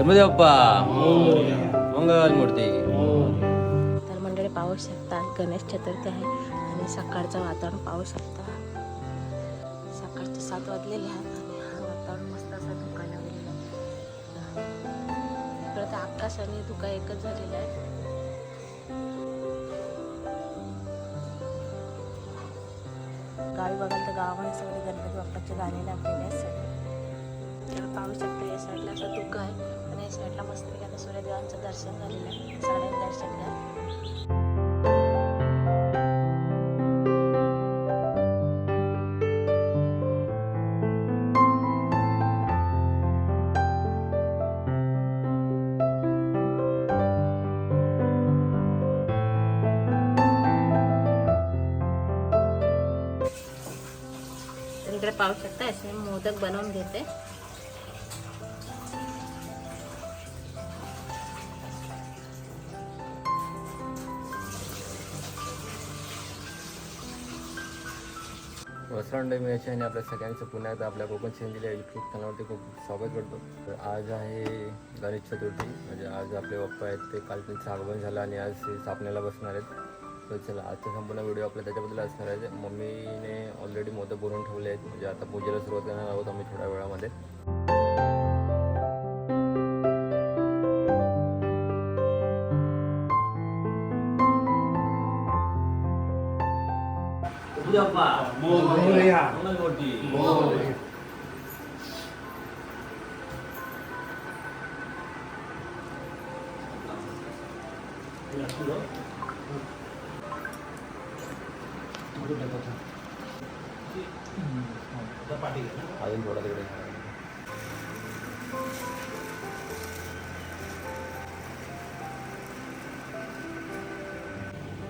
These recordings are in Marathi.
गणपती मंगल मूर्ती. तर मंडळी पाहू शकता गणेश चतुर्थी आहे आणि सकाळचं वातावरण पाहू शकता. सकाळचे सात वाजलेले आहेत आणि हा वातावरण मस्त असा धुका लागलेला आहे. इकडं तर आकाश आणि धुका एकच झालेला आहे. गावी बघाल तर गावामध्ये सगळे गणपती बाप्पाचे गाणे लागलेले आहेत. सगळे तर पाहू शकता या साईडला असं धुका आहे. आणि साईडला मस्तपैकी आता सूर्यदेवांचं दर्शन झालेलं आहे. साडे दर्शन घ्या पाहू शकता असे मी मोदक बनवून घेते. वसरांड मिळायचे आणि आपल्या सगळ्यांचं पुन्हा एकदा आपल्या कोकण सिंधीला यूट्यूब चॅनलवरती खूप स्वागत करतो. तर आज आहे गणेश चतुर्थी. म्हणजे आज आपले पप्पा आहेत ते काल त्यांचं आगमन झालं आणि आज ते स्थापनेला बसणार आहेत. तर चला आजचा संपूर्ण व्हिडिओ आपला त्याच्याबद्दल असणार आहे. मम्मीने ऑलरेडी मोदक भरून ठेवले आहेत. म्हणजे आता पूजेला सुरुवात करणार आहोत आम्ही थोड्या वेळामध्ये. Ya, Pak. Mau ya? Mau Mau Ya, sudah. Ada Ada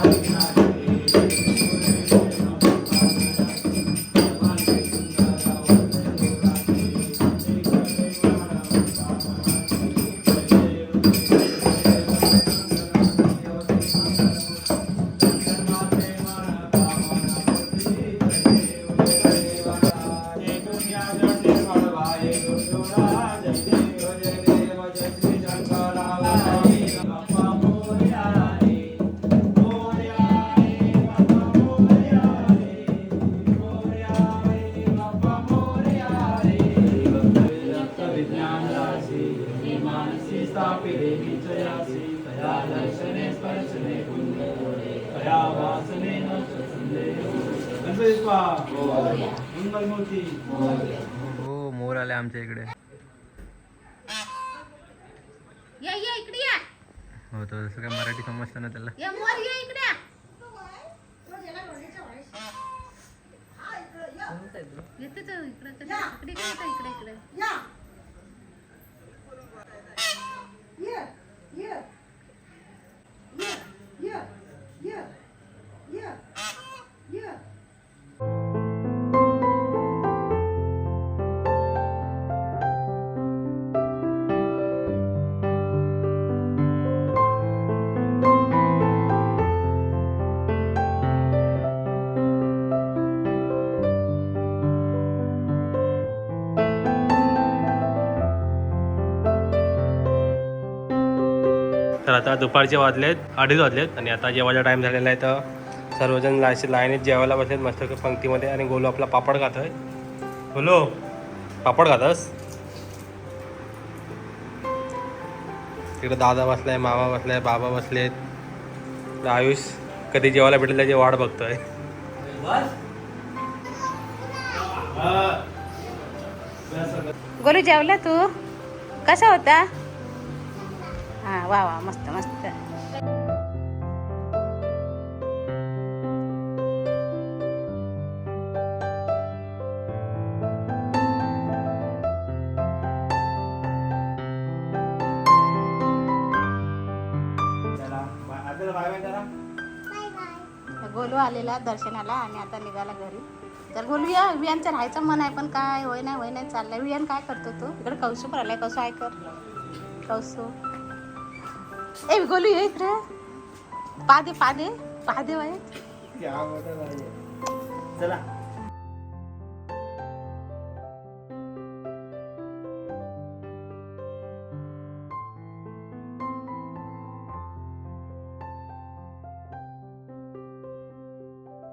Thank you. कोणते मागणी नसते तुझा समर्पय आम्ही हो मोर आले आमच्या इकडे. या या इकडे या. हो तो जसं काय मराठी समजतं ना त्याला. या मोर या इकडे या. येते तो इकडे इकडे इकडे इकडे. इकडे इकडे तर आता दुपारचे वाजलेत अडीच वाजलेत आणि आता जेवायचा टाईम झालेला आहे तर सर्वजण असे लाईनीत जेवायला बसलेत मस्त पंक्तीमध्ये आणि गोलू आपला पापड खातोय. गोलू पापड खातस? तिकडे दादा बसलाय मामा बसलाय बाबा बसलेत. आयुष कधी जेवायला भेटेल त्याची वाट बघतोय. गोलू जेवला तू? कसा होता? हा वा वा मस्त मस्त. गोलू आलेला दर्शनाला आणि आता निघाला घरी. तर गोलू या वियांचं राहायचं मन आहे पण काय होय नाही होय नाही चाललंय. वियान काय करतो तू? इकडे कौसू पण आलाय कौसू आहे कर कौसू. ए गोलू ये इकडे. पादे पादे पादे वाय चला.